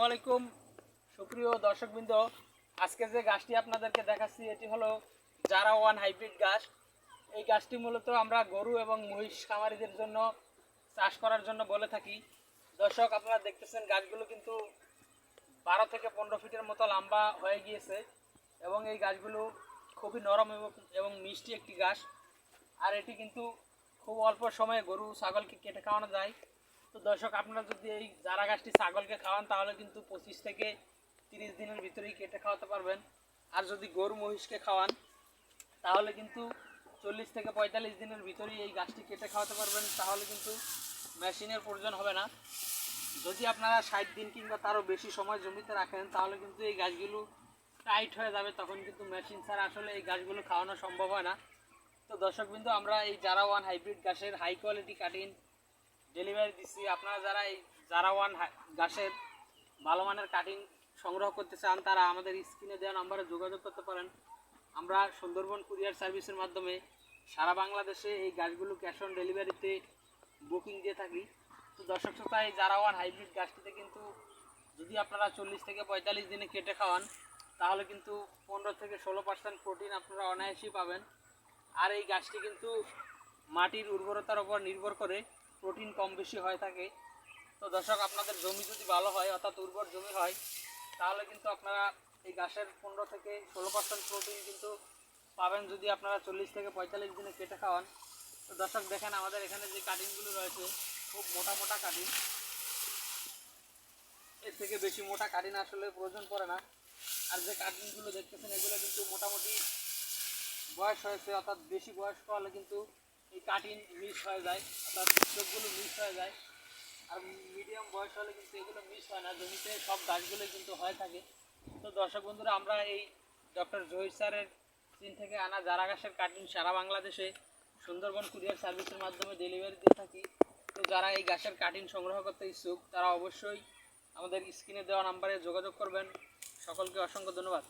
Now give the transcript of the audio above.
আসসালামু আলাইকুম। সুপ্রিয় দর্শকবৃন্দ, আজকে যে গাছটি আপনাদেরকে দেখাচ্ছি, এটি হলো জারা ওয়ান হাইব্রিড গাছ। এই গাছটি মূলত আমরা গরু এবং মহিষ খামারিদের জন্য চাষ করার জন্য বলে থাকি। দর্শক, আপনারা দেখতেছেন গাছগুলো কিন্তু বারো থেকে পনেরো ফিটের মতো লম্বা হয়ে গিয়েছে এবং এই গাছগুলো খুবই নরম এবং এবং মিষ্টি একটি গাছ। আর এটি কিন্তু খুব অল্প সময়ে গরু, ছাগলকে কেটে খাওয়ানো যায়। তো দর্শক, আপনারা যদি এই জারা গাছটি ছাগলকে খাওয়ান, তাহলে কিন্তু পঁচিশ থেকে তিরিশ দিনের ভিতরেই কেটে খাওয়াতে পারবেন। আর যদি গরু মহিষকে খাওয়ান, তাহলে কিন্তু চল্লিশ থেকে পঁয়তাল্লিশ দিনের ভিতরেই এই গাছটি কেটে খাওয়াতে পারবেন। তাহলে কিন্তু মেশিনের প্রয়োজন হবে না। যদি আপনারা ষাট দিন কিংবা তারও বেশি সময় জমিতে রাখেন, তাহলে কিন্তু এই গাছগুলো টাইট হয়ে যাবে। তখন কিন্তু মেশিন ছাড়া আসলে এই গাছগুলো খাওয়ানো সম্ভব হয় না। তো দর্শকবিন্দু, আমরা এই জারা ওয়ান হাইব্রিড গাছের হাই কোয়ালিটি কাটিং ডেলিভারি দিচ্ছি আপনারা যারা এই জারা ওয়ান গাছের ভালো মানের কাটিং সংগ্রহ করতে চান, তারা আমাদের স্ক্রিনে দেওয়া নাম্বারে যোগাযোগ করতে পারেন। আমরা সুন্দরবন কুরিয়ার সার্ভিসের মাধ্যমে সারা বাংলাদেশে এই গাছগুলো ক্যাশ অন ডেলিভারিতে বুকিং দিয়ে থাকি। তো দর্শক শ্রোতা এই জারা ওয়ান হাইব্রিড গাছটিতে কিন্তু যদি আপনারা চল্লিশ থেকে পঁয়তাল্লিশ দিনে কেটে খাওয়ান, তাহলে কিন্তু পনেরো থেকে ষোলো পার্সেন্ট প্রোটিন আপনারা অনায়াসেই পাবেন। আর এই গাছটি কিন্তু মাটির উর্বরতার উপর নির্ভর করে প্রোটিন কম বেশি হয়ে থাকে। তো দর্শক, আপনাদের জমি যদি ভালো হয়, অর্থাৎ উর্বর জমি হয়, তাহলে কিন্তু আপনারা এই গাছের পনেরো থেকে ষোলো পার্সেন্ট প্রোটিন কিন্তু পাবেন যদি আপনারা চল্লিশ থেকে পঁয়তাল্লিশ দিনে কেটে খাওয়ান। তো দর্শক, দেখেন আমাদের এখানে যে কাটিংগুলো রয়েছে, খুব মোটা মোটা কাটিং। এর থেকে বেশি মোটা কাটিং আসলে প্রয়োজন পড়ে না। আর যে কাটিংগুলো দেখতেছেন, এগুলো কিন্তু মোটামুটি বয়স হয়েছে, অর্থাৎ বেশি বয়স্ক হলে কিন্তু এই কাটিং মিস হয়ে যায়, অর্থাৎ চোখগুলো মিস হয়ে যায়। আর মিডিয়াম বয়স হলে কিন্তু এগুলো মিস হয় না, জমিতে সব গাছগুলোই কিন্তু হয়ে থাকে। তো দর্শক বন্ধুরা, আমরা এই ডক্টর জহির স্যারের চীন থেকে আনা জারা গাছের কাটিং সারা বাংলাদেশে সুন্দরবন কুরিয়ার সার্ভিসের মাধ্যমে ডেলিভারি দিয়ে থাকি। তো যারা এই গাছের কাটিং সংগ্রহ করতে ইচ্ছুক, তারা অবশ্যই আমাদের স্ক্রিনে দেওয়া নাম্বারে যোগাযোগ করবেন। সকলকে অসংখ্য ধন্যবাদ।